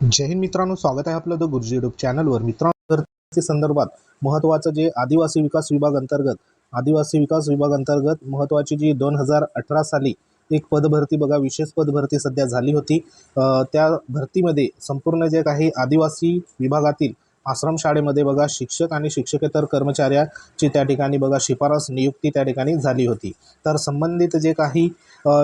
जय हिंद मित्रांनो स्वागत आहे आपलं द गुरुजी युट्यूब चॅनलवर मित्रांनो संदर्भात महत्त्वाचं जे आदिवासी विकास विभाग अंतर्गत आदिवासी विकास विभाग अंतर्गत महत्त्वाची जी दोन हजार अठरा साली एक पदभरती बघा विशेष पदभरती सध्या झाली होती. त्या भरतीमध्ये संपूर्ण जे काही आदिवासी विभागातील आश्रमशाळेमध्ये बघा शिक्षक आणि शिक्षकेतर कर्मचाऱ्याची त्या ठिकाणी बघा शिफारस नियुक्ती त्या ठिकाणी झाली होती. तर संबंधित जे काही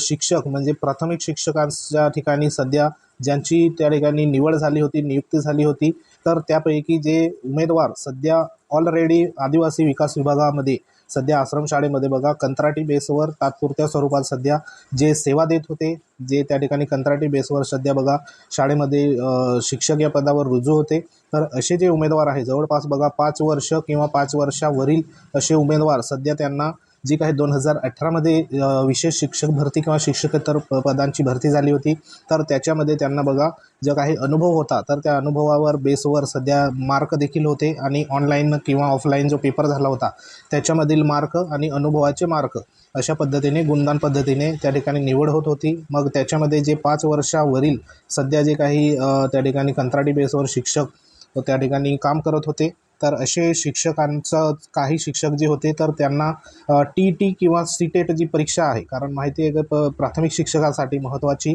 शिक्षक म्हणजे प्राथमिक शिक्षकांच्या ठिकाणी सध्या ज्यांची त्या ठिकाणी निवड झाली होती नियुक्ती झाली होती तर त्यापैकी जे उमेदवार सध्या ऑलरेडी आदिवासी विकास विभागामध्ये सध्या आश्रमशाळेमध्ये बघा कंत्राटी बेसवर तात्पुरत्या स्वरूपात सध्या जे सेवा देत होते जे त्या ठिकाणी कंत्राटी बेसवर सध्या बघा शाळेमध्ये शिक्षक या पदावर रुजू होते तर असे जे उमेदवार आहे जवळपास बघा पाच वर्ष किंवा पाच वर्षावरील असे उमेदवार सध्या त्यांना जी काही दोन हजार अठरामध्ये विशेष शिक्षक भरती किंवा शिक्षकेतर प पदांची भरती झाली होती तर त्याच्यामध्ये त्यांना बघा जो काही अनुभव होता तर त्या अनुभवावर बेसवर सध्या मार्क देखील होते आणि ऑनलाईन किंवा ऑफलाईन जो पेपर झाला होता त्याच्यामधील मार्क आणि अनुभवाचे मार्क अशा पद्धतीने गुणदान पद्धतीने त्या ठिकाणी निवड होत होती. मग त्याच्यामध्ये जे पाच वर्षावरील सध्या जे काही त्या ठिकाणी कंत्राटी बेसवर शिक्षक त्या ठिकाणी काम करत होते तर असे शिक्षकांचं काही शिक्षक जे होते तर त्यांना टी टी किंवा सी टेट जी परीक्षा आहे. कारण माहिती आहे का प प्राथमिक शिक्षकासाठी महत्त्वाची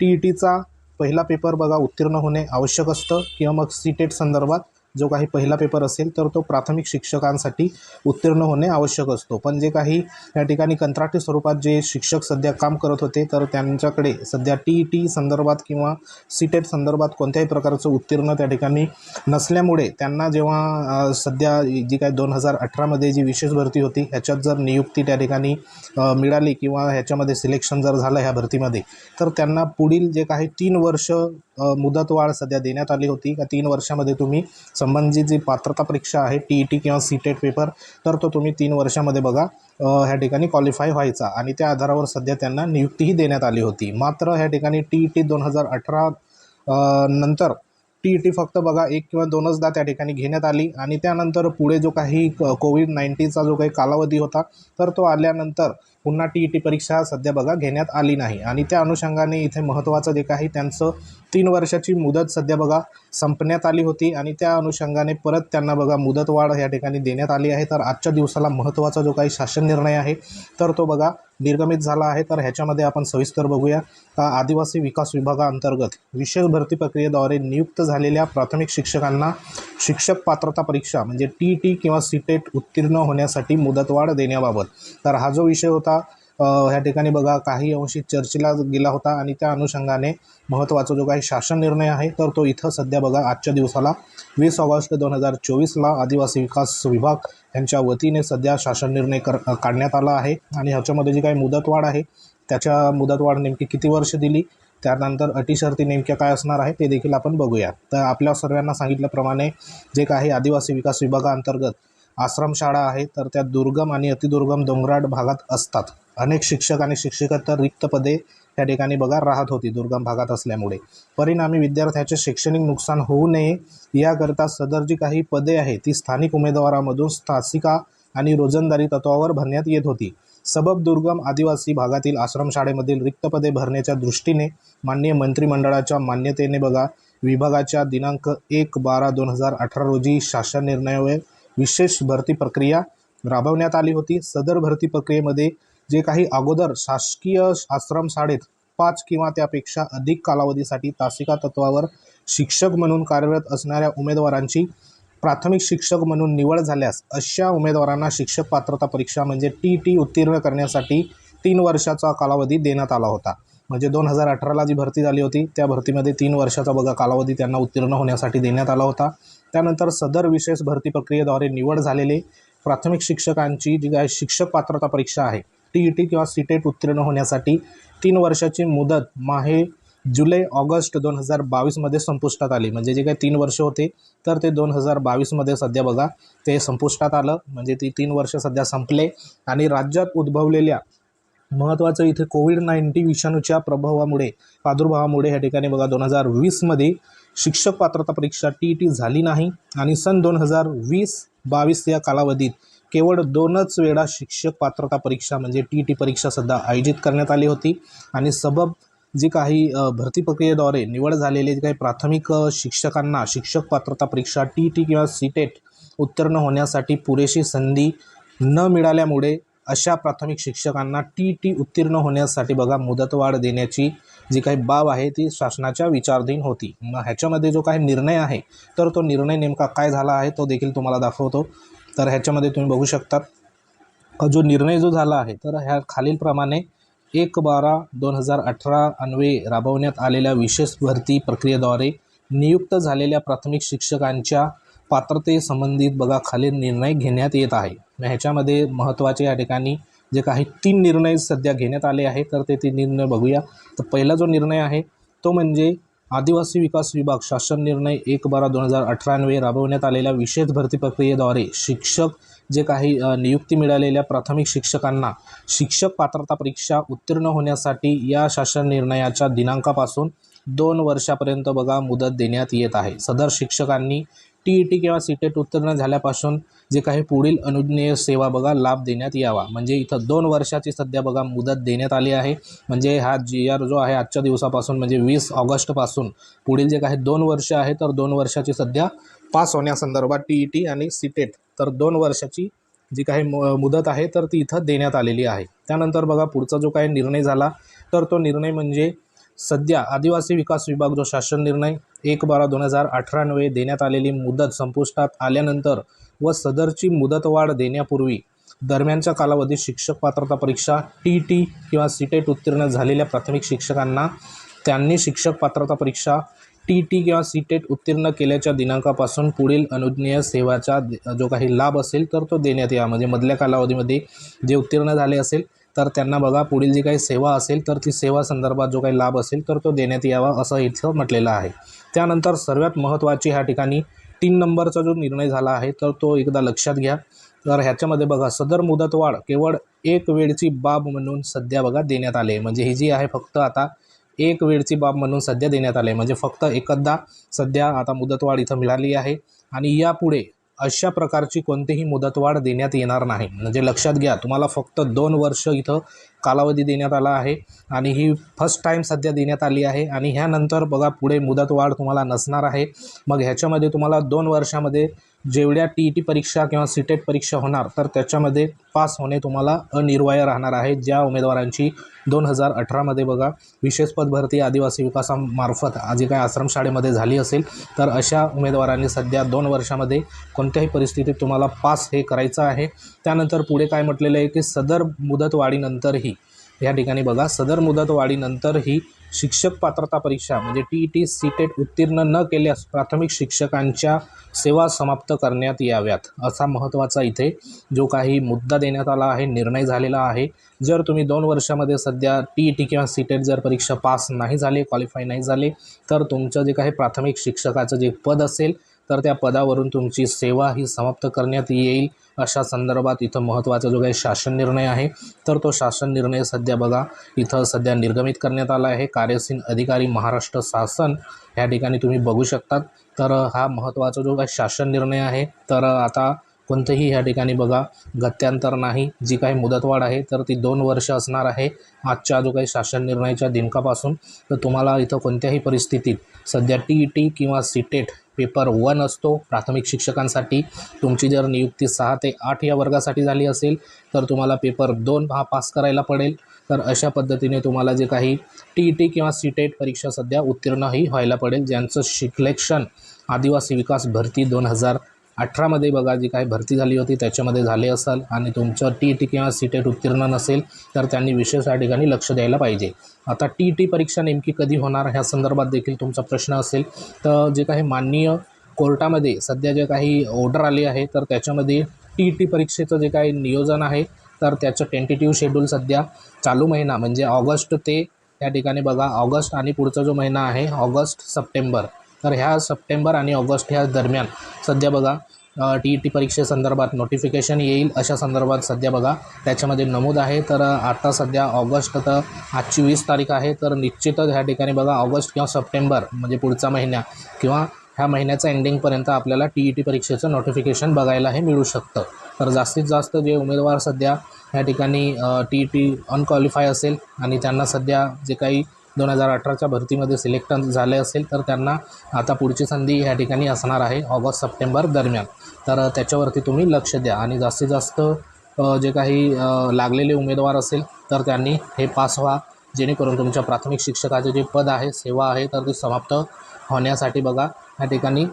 टी ई टीचा पहिला पेपर बघा उत्तीर्ण होणे आवश्यक असतं. किंवा मग सी टेट संदर्भात जो काही पहिला पेपर असेल तर तो प्राथमिक शिक्षकांसाठी उत्तीर्ण होणे आवश्यक असतो. पण जे काही या ठिकाणी कंत्राटी स्वरूपात जे शिक्षक सध्या काम करत होते तर त्यांच्याकडे सध्या टी ई टी संदर्भात किंवा सी टेट संदर्भात कोणत्याही प्रकारचं उत्तीर्ण त्या ठिकाणी नसल्यामुळे त्यांना जेव्हा सध्या जी काही दोन हजार अठरामध्ये जी विशेष भरती होती ह्याच्यात जर नियुक्ती त्या ठिकाणी मिळाली किंवा ह्याच्यामध्ये सिलेक्शन जर झालं ह्या भरतीमध्ये तर त्यांना पुढील जे काही तीन वर्ष मुदतवाढ सध्या देण्यात आली होती. का तीन वर्षामध्ये तुम्ही संबंधित जी पात्रता परीक्षा आहे टी ई टी किंवा सी टेट पेपर तर तो तुम्ही तीन वर्षामध्ये बघा ह्या ठिकाणी क्वालिफाय व्हायचा. आणि त्या आधारावर सध्या त्यांना नियुक्तीही देण्यात आली होती. मात्र ह्या ठिकाणी टी ई टी दोन हजार अठरा नंतर टी ई टी फक्त बघा एक किंवा दोनचदा त्या ठिकाणी घेण्यात आली. आणि त्यानंतर पुढे जो काही कोविड नाईन्टीनचा जो काही कालावधी होता तर तो आल्यानंतर पुन्हा टी ई टी परीक्षा सध्या बघा घेण्यात आली नाही. आणि त्या अनुषंगाने इथे महत्त्वाचं जे काही त्यांचं तीन वर्षाची मुदत सध्या बघा संपण्यात आली होती. आणि त्या अनुषंगाने परत त्यांना बघा मुदतवाढ या ठिकाणी देण्यात आली आहे. तर आजच्या दिवसाला महत्त्वाचा जो काही शासन निर्णय आहे तर तो बघा निर्गमित झाला आहे. तर ह्याच्यामध्ये आपण सविस्तर बघूया. का आदिवासी विकास विभागाअंतर्गत विशेष भरती प्रक्रियेद्वारे नियुक्त झालेल्या प्राथमिक शिक्षकांना शिक्षक पात्रता परीक्षा म्हणजे टी टी किंवा सीटेट उत्तीर्ण होण्यासाठी मुदतवाढ देण्याबाबत. तर हा जो विषय होता होता. ह्या ठिकाणी बघा काही अंशी चर्चेला गेला होता आणि त्या अनुषंगाने महत्त्वाचा जो काही शासन निर्णय आहे तर तो इथं सध्या बघा आजच्या दिवसाला वीस ऑगस्ट दोन हजार चोवीसला आदिवासी विकास विभाग यांच्या वतीने सध्या शासन निर्णय कर काढण्यात आला आहे. आणि ह्याच्यामध्ये जी काही मुदतवाढ आहे त्याच्या मुदतवाढ नेमकी किती वर्ष दिली त्यानंतर अटी शर्ती नेमक्या काय असणार आहे ते देखील आपण बघूया. तर आपल्या सर्वांना सांगितल्याप्रमाणे जे काही आदिवासी विकास विभागाअंतर्गत आश्रमशाळा आहे तर त्या दुर्गम आणि अतिदुर्गम डोंगराळ भागात असतात. अनेक शिक्षक आणि शिक्षिका तर रिक्त पदे त्या ठिकाणी बघा राहत होती दुर्गम भागात असल्यामुळे. परिणामी विद्यार्थ्याचे शैक्षणिक नुकसान होऊ नये याकरता सदर जी काही पदे आहेत ती स्थानिक उमेदवारामधून स्थासिका आणि रोजंदारी तत्वावर भरण्यात येत होती. सबब दुर्गम आदिवासी भागातील आश्रमशाळेमधील रिक्त पदे भरण्याच्या दृष्टीने माननीय मंत्रिमंडळाच्या मान्यतेने बघा विभागाच्या दिनांक एक बारा दोन हजार अठरा रोजी शासन निर्णयावर विशेष भरती प्रक्रिया राबवण्यात आली होती. सदर भरती प्रक्रियेमध्ये जे काही अगोदर शासकीय आश्रमशाळेत पाच किंवा त्यापेक्षा अधिक कालावधीसाठी तासिका तत्वावर शिक्षक म्हणून कार्यरत असणाऱ्या उमेदवारांची प्राथमिक शिक्षक म्हणून निवड झाल्यास अशा उमेदवारांना शिक्षक पात्रता परीक्षा म्हणजे टी टी उत्तीर्ण करण्यासाठी तीन वर्षाचा कालावधी देण्यात आला होता. म्हणजे दोन हजार अठराला जी भरती झाली होती त्या भरतीमध्ये तीन वर्षाचा बघा कालावधी त्यांना उत्तीर्ण होण्यासाठी देण्यात आला होता. त्यानंतर सदर विशेष भरती प्रक्रियेद्वारे निवड झालेले प्राथमिक शिक्षकांची जी काय शिक्षक पात्रता परीक्षा आहे टी ई टी किंवा सी टेट उत्तीर्ण होण्यासाठी तीन वर्षाची मुदत माहे जुलै ऑगस्ट दोन हजार बावीसमध्ये संपुष्टात आली. म्हणजे जे काही तीन वर्ष होते तर ते दोन हजार बावीसमध्ये सध्या बघा ते संपुष्टात आलं. म्हणजे ती तीन वर्ष सध्या संपले आणि राज्यात उद्भवलेल्या महत्त्वाचं इथे कोविड नाईन्टीन विषाणूच्या प्रभावामुळे प्रादुर्भावामुळे ह्या ठिकाणी बघा दोन हजार वीसमध्ये शिक्षक पात्रता परीक्षा टी ई टी झाली नाही आणि सन दोन हजार वीस बावीस या कालावधीत केवळ दोनच वेळा शिक्षक पात्रता परीक्षा म्हणजे टी टी परीक्षा सध्या आयोजित करण्यात आली होती. आणि सबब जी काही भरती प्रक्रियेद्वारे निवड झालेले जे काही प्राथमिक शिक्षकांना शिक्षक पात्रता परीक्षा टी टी किंवा सीटेट उत्तीर्ण होण्यासाठी पुरेशी संधी न मिळाल्यामुळे अशा प्राथमिक शिक्षकांना टी टी उत्तीर्ण होण्यासाठी बघा मुदतवाढ देण्याची जी काही बाब आहे ती शासनाच्या विचारधीन होती. मग ह्याच्यामध्ये जो काही निर्णय आहे तर तो निर्णय नेमका काय झाला आहे तो देखील तुम्हाला दाखवतो. तर ह्याच्यामध्ये तुम्ही बघू शकतात जो निर्णय जो झाला आहे तर ह्या खालीलप्रमाणे एक बारा दोन हजार अठरा अन्वये राबवण्यात आलेल्या विशेष भरती प्रक्रियेद्वारे नियुक्त झालेल्या प्राथमिक शिक्षकांच्या पात्रतेसंबंधित बघा खालील निर्णय घेण्यात येत आहे. मग ह्याच्यामध्ये महत्त्वाचे या ठिकाणी जे काही तीन निर्णय सध्या घेण्यात आले आहे तर ते तीन निर्णय बघूया. तर पहिला जो निर्णय आहे तो म्हणजे आदिवासी विकास विभाग शासन निर्णय एक बारा दोन हजार अठरान्वे राबवण्यात आलेल्या विशेष भरती प्रक्रियेद्वारे शिक्षक जे काही नियुक्ती मिळालेल्या प्राथमिक शिक्षकांना शिक्षक पात्रता परीक्षा उत्तीर्ण होण्यासाठी या शासन निर्णयाच्या दिनांकापासून दोन वर्षापर्यंत बघा मुदत देण्यात येत आहे. सदर शिक्षकांनी टी ई टी किंवा सी टेट उत्तीर्ण झाल्यापासून जे काही पुढील अनुज्ञेय सेवा बघा लाभ देण्यात यावा. म्हणजे इथं दोन वर्षाची सध्या बघा मुदत देण्यात आली आहे. म्हणजे हा जी आर जो आहे आजच्या दिवसापासून म्हणजे वीस ऑगस्टपासून पुढील जे काही दोन वर्ष आहे तर दोन वर्षाची सध्या पास होण्यासंदर्भात टी ई टी आणि सी टेट तर दोन वर्षाची जी काही मु मुदत आहे तर ती इथं देण्यात आलेली आहे. त्यानंतर बघा पुढचा जो काही निर्णय झाला तर तो निर्णय म्हणजे सध्या आदिवासी विकास विभाग जो शासन निर्णय एक बारा दोन हजार अठरान्वे देण्यात आलेली मुदत संपुष्टात आल्यानंतर व सदरची मुदतवाढ देण्यापूर्वी दरम्यानच्या कालावधीत शिक्षक पात्रता परीक्षा टी टी किंवा सीटेट उत्तीर्ण झालेल्या प्राथमिक शिक्षकांना त्यांनी शिक्षक पात्रता परीक्षा टी टी किंवा सीटेट उत्तीर्ण केल्याच्या दिनांकापासून पुढील अनुज्ञेय सेवाचा जो काही लाभ असेल तर तो देण्यात या. म्हणजे मधल्या कालावधीमध्ये जे उत्तीर्ण झाले असेल तर त्यांना बघा पुढील जी काही सेवा असेल तर ती सेवा संदर्भात जो काही लाभ असेल तर तो देण्यात यावा असं इथं म्हटलेलं आहे. त्यानंतर सर्वात महत्त्वाची ह्या ठिकाणी तीन नंबरचा जो निर्णय झाला आहे तर तो एकदा लक्षात घ्या. तर ह्याच्यामध्ये बघा सदर मुदतवाढ केवळ एक वेळची बाब म्हणून सध्या बघा देण्यात आले म्हणजे ही जी आहे फक्त आता एक वेळची बाब म्हणून सध्या देण्यात आले म्हणजे फक्त एकदा सध्या आता मुदतवाढ इथं मिळाली आहे. आणि यापुढे अशा प्रकारची कोणतीही मुदतवाढ देण्यात येणार नाही. म्हणजे लक्षात घ्या तुम्हाला फक्त दोन वर्ष इथं कालावधी देण्यात आला आहे आणि ही फर्स्ट टाईम सध्या देण्यात आली आहे. आणि ह्यानंतर बघा पुढे मुदतवाढ तुम्हाला नसणार आहे. मग ह्याच्यामध्ये तुम्हाला दोन वर्षामध्ये जेवढ्या टी ई टी परीक्षा किंवा सीटेट परीक्षा होणार तर त्याच्यामध्ये पास होणे तुम्हाला अनिर्वाय राहणार आहे. ज्या उमेदवारांची दोन हजार अठरामध्ये बघा विशेष पद भरती आदिवासी विकासामार्फत आजी काय आश्रमशाळेमध्ये झाली असेल तर अशा उमेदवारांनी सध्या दोन वर्षामध्ये कोणत्याही परिस्थितीत तुम्हाला पास हे करायचं आहे. त्यानंतर पुढे काय म्हटलेलं आहे की सदर मुदतवाढीनंतरही या ठिकाणी बघा सदर मुदतवाढीनंतरही शिक्षक पात्रता परीक्षा म्हणजे T E T CTET उत्तीर्ण न केल्यास प्राथमिक शिक्षकांच्या सेवा समाप्त करण्यात याव्यात. असा महत्त्वाचा इथे जो काही मुद्दा देण्यात आला आहे निर्णय झालेला आहे. जर तुम्ही दोन वर्षामध्ये सध्या टी ई टी किंवा सी टेट जर परीक्षा पास नाही झाली क्वालिफाय नाही झाले तर तुमचं जे काही प्राथमिक शिक्षकाचं जे पद असेल तर त्या पदावरून तुमची सेवा ही समाप्त करण्यात येईल. अशा संदर्भात इथं महत्त्वाचा जो काही शासन निर्णय आहे तर तो शासन निर्णय सध्या बघा इथं सध्या निर्गमित करण्यात आला आहे. कार्यसीन अधिकारी महाराष्ट्र शासन ह्या ठिकाणी तुम्ही बघू शकतात. तर हा महत्त्वाचा जो काही शासन निर्णय आहे तर आता कोणतंही ह्या ठिकाणी बघा गत्यांतर नाही. जी काही मुदतवाढ आहे तर ती दोन वर्ष असणार आहे. आजच्या जो काही शासन निर्णयाच्या दिनकापासून तर तुम्हाला इथं कोणत्याही परिस्थितीत सध्या टी ई टी किंवा सीटेट पेपर वन असतो प्राथमिक शिक्षकांसाठी. तुमची जर नियुक्ती सहा ते आठ या वर्गासाठी झाली असेल तर तुम्हाला पेपर दोन हा पास करायला पडेल. तर अशा पद्धतीने तुम्हाला जे काही टी ई टी किंवा सी टेट परीक्षा सध्या उत्तीर्णही व्हायला पडेल. ज्यांचं सिलेक्शन आदिवासी विकास भरती दोन हजार अठरामध्ये बघा जी काही भरती झाली होती त्याच्यामध्ये झाले असाल आणि तुमचं टी ई टी किंवा सी टेट उत्तीर्ण नसेल तर त्यांनी विशेष या ठिकाणी लक्ष द्यायला पाहिजे. आता टी ई टी परीक्षा नेमकी कधी होणार ह्या संदर्भात देखील तुमचा प्रश्न असेल. तर जे काही माननीय कोर्टामध्ये सध्या जे काही ऑर्डर आली आहे तर त्याच्यामध्ये टी ई टी परीक्षेचं जे काही नियोजन आहे तर त्याचं टेंटेटिव्ह शेड्यूल सध्या चालू महिना म्हणजे ऑगस्ट ते या ठिकाणी बघा ऑगस्ट आणि पुढचा जो महिना आहे ऑगस्ट सप्टेंबर. तर ह्या सप्टेंबर आणि ऑगस्ट ह्या दरम्यान सध्या बघा टी ई टी परीक्षेसंदर्भात नोटिफिकेशन येईल. अशा संदर्भात सध्या बघा त्याच्यामध्ये नमूद आहे. तर आता सध्या ऑगस्ट तर आजची वीस तारीख आहे. तर निश्चितच ह्या ठिकाणी बघा ऑगस्ट किंवा सप्टेंबर म्हणजे पुढचा महिना किंवा ह्या महिन्याच्या एंडिंगपर्यंत आपल्याला टी ई टी परीक्षेचं नोटिफिकेशन बघायला हे मिळू शकतं. तर जास्तीत जास्त जे उमेदवार सध्या ह्या ठिकाणी टी ई टी अनक्वालिफाय असेल आणि त्यांना सध्या जे काही दोन हजार अठराच्या भरतीमध्ये सिलेक्ट झाले असेल तर त्यांना आता पुढची संधी ह्या ठिकाणी असणार आहे ऑगस्ट सप्टेंबर दरम्यान. तर त्याच्यावरती तुम्ही लक्ष द्या. आणि जास्तीत जास्त जे काही लागलेले उमेदवार असेल तर त्यांनी हे पास व्हा. जेणेकरून तुमच्या प्राथमिक शिक्षकाचे जे पद आहे सेवा आहे तर ती समाप्त होण्यासाठी बघा. या ठिकाणी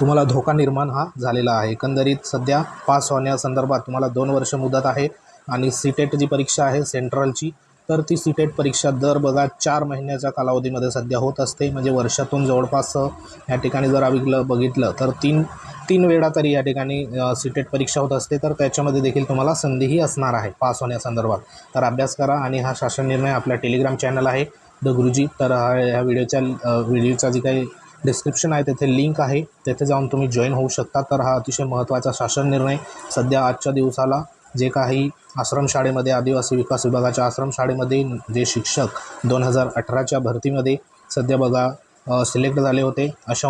तुम्हाला धोका निर्माण हा झालेला आहे. एकंदरीत सध्या पास होण्यासंदर्भात तुम्हाला दोन वर्ष मुदत आहे. आणि सीटेट जी परीक्षा आहे सेंट्रलची. तर ती सीटेट परीक्षा दर बघा चार महिन्याच्या कालावधीमध्ये सध्या होत असते. म्हणजे वर्षातून जवळपास या ठिकाणी जर आविकलं बघितलं तर तीन तीन वेळा तरी या ठिकाणी सीटेट परीक्षा होत असते. तर त्याच्यामध्ये देखील तुम्हाला संधीही असणार आहे पास होण्यासंदर्भात. तर अभ्यास करा आणि हा शासन निर्णय आपल्या टेलिग्राम चॅनल आहे. द गुरुजी. तर हा ह्या व्हिडिओच्या व्हिडिओचा जी काही डिस्क्रिप्शन आहे तेथे लिंक आहे. तेथे जाऊन तुम्ही जॉईन होऊ शकता. तर हा अतिशय महत्त्वाचा शासन निर्णय सध्या आजच्या दिवसाला जे काही आश्रमशाळेमध्ये आदिवासी विकास विभागाच्या आश्रमशाळेमध्ये जे शिक्षक दोन हजार अठराच्या भरतीमध्ये सध्या बघा सिलेक्ट झाले होते. अशा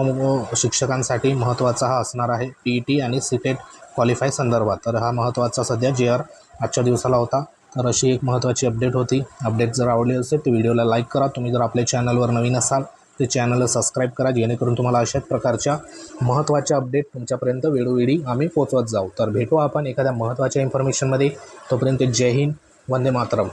शिक्षकांसाठी महत्त्वाचा हा असणार आहे पी ई टी आणि सीटेट क्वालिफाय संदर्भात. तर हा महत्त्वाचा सध्या जे आर आजच्या दिवसाला होता. तर अशी एक महत्त्वाची अपडेट होती. अपडेट जर आवडली असेल तर व्हिडिओला लाईक करा. तुम्ही जर आपल्या चॅनलवर नवीन असाल ते चॅनलला सबस्क्राईब करा जेणेकरून तुम्हाला अशाच प्रकारच्या महत्त्वाच्या अपडेट तुमच्यापर्यंत वेळोवेळी आम्ही पोचवत जाऊ. तर भेटू आपण एखाद्या महत्त्वाच्या इन्फॉर्मेशनमध्ये तोपर्यंत जय हिंद वंदे मातरम.